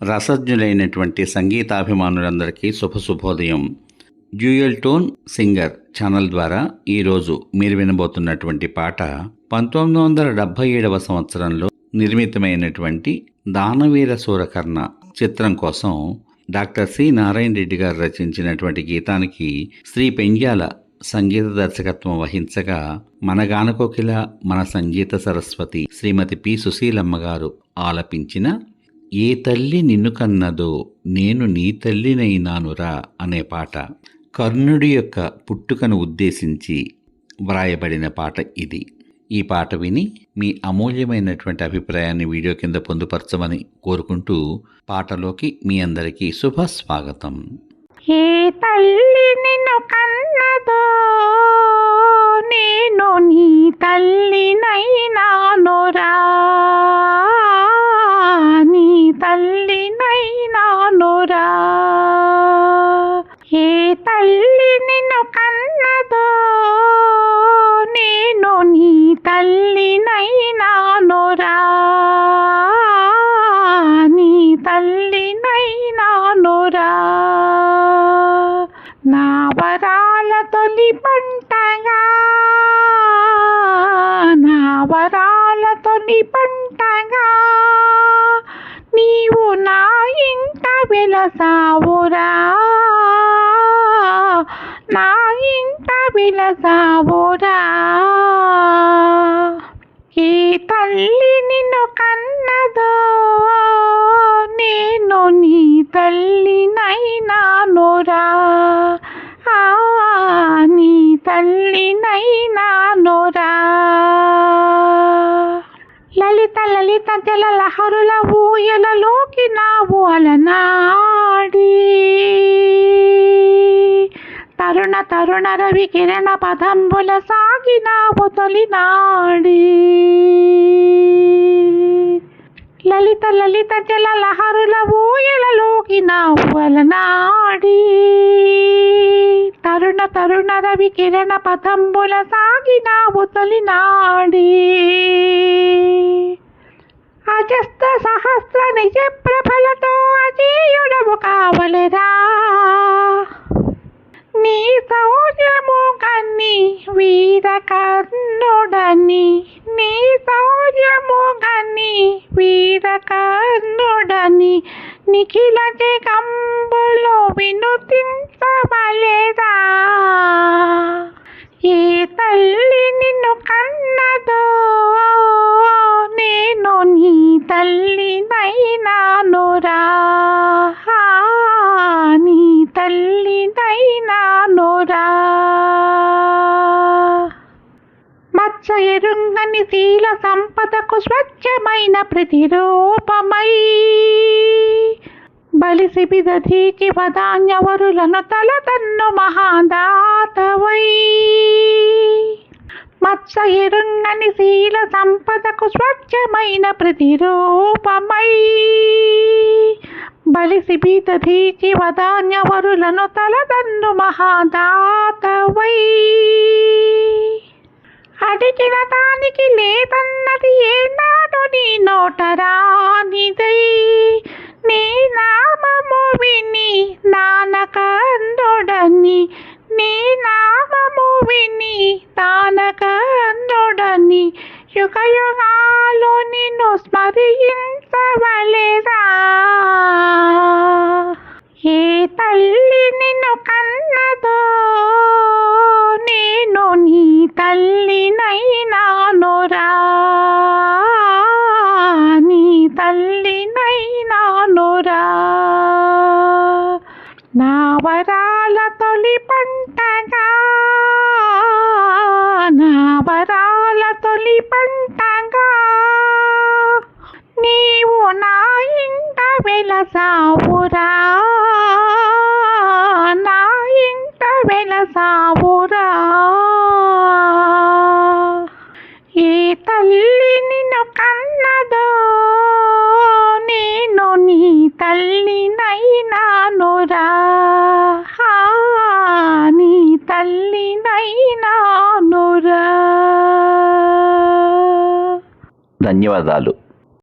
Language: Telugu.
రసజ్ఞులైనటువంటి సంగీతాభిమానులందరికీ శుభ శుభోదయం డ్యూయల్ టోన్ సింగర్ ఛానల్ ద్వారా ఈరోజు మీరు వినబోతున్నటువంటి పాట పంతొమ్మిది వందల డెబ్భై ఏడవ సంవత్సరంలో నిర్మితమైనటువంటి దానవీర సూరకర్ణ చిత్రం కోసం డాక్టర్ సి నారాయణ రెడ్డి గారు రచించినటువంటి గీతానికి శ్రీ పెంగ్యాల సంగీత దర్శకత్వం వహించగా మన గానకోకిల మన సంగీత సరస్వతి శ్రీమతి పి సుశీలమ్మ గారు ఆలపించిన ఏ తల్లి నిన్ను కన్నదో నేను నీ తల్లినైనానురా అనే పాట కర్ణుడి యొక్క పుట్టుకను ఉద్దేశించి వ్రాయబడిన పాట ఇది. ఈ పాట విని మీ అమూల్యమైనటువంటి అభిప్రాయాన్ని వీడియో కింద పొందుపరచమని కోరుకుంటూ పాటలోకి మీ అందరికీ శుభ స్వాగతం ఏ తల్లి నిన్ను కన్నదో నేను నీ తల్లినైనాను తల్లినైనానురా నా వరాల తొలి పంటగా. నా వరాల తొలి పంటగా. నీవు నా ఇంట వెలసావురా. నా ఇంట వెలసావురా. ఏ తల్లి నిన్ను కన్నదో తల్లినైనానురా లలిత లలిత జల లహరుల ఊయలలోకి నావు అలనాడి. తరుణ తరుణ రవి కిరణ పదంబుల సాగినావు తొలినాడి లలిత లలిత జల లహరుల ఊయలలోకి నావు అలనాడి. తరుణ తరుణ రవి కిరణ పథంబుల సాగినావు తొలినాడి అజస్త సహస్ర నిజ ప్రభలతో అజేయుడము కావలరా. నీ శౌర్యము కన్ని వీర కర్ణుడని. నీ శౌర్యము కన్ని వీర కర్ణుడని. నిఖిల జగంబులో వినుతించవలేదా ఏ తల్లి నిన్ను కన్నదో? నేను నీ తల్లినైనానురా. ఆ, నీ తల్లినైనానురా. మత్స ఎరుంగని శీల సంపదకు స్వచ్ఛమైన ప్రతిరూపమై బలిసి బిదధీచి వదాన్యవరులను తలతన్ను మహాదాతవై. మత్స ఎరుంగని శీల సంపదకు స్వచ్ఛమైన ప్రతిరూపమై. బలిసి బీతధీచి వదాన్యవరులను తలదన్ను మహాదాతవై. అడిగిన దానికి లేదన్నది ఏనాడు నీ నోటరాని తానకందొడని యుగ యుగాలు నిన్ను స్మరించవలేదా? ఏ తల్లి నిన్ను కన్నదో నేను నీ తల్లినైనానురా నీ తల్లినైనానురా నా వరాల తొలి పంట వెలసావురా నా ఇంట వెలసావురా ఏ తల్లి నిన్ను కన్నదో నేను నీ తల్లినైనానురా. ఆ, నీ తల్లినైనానురా. ధన్యవాదాలు.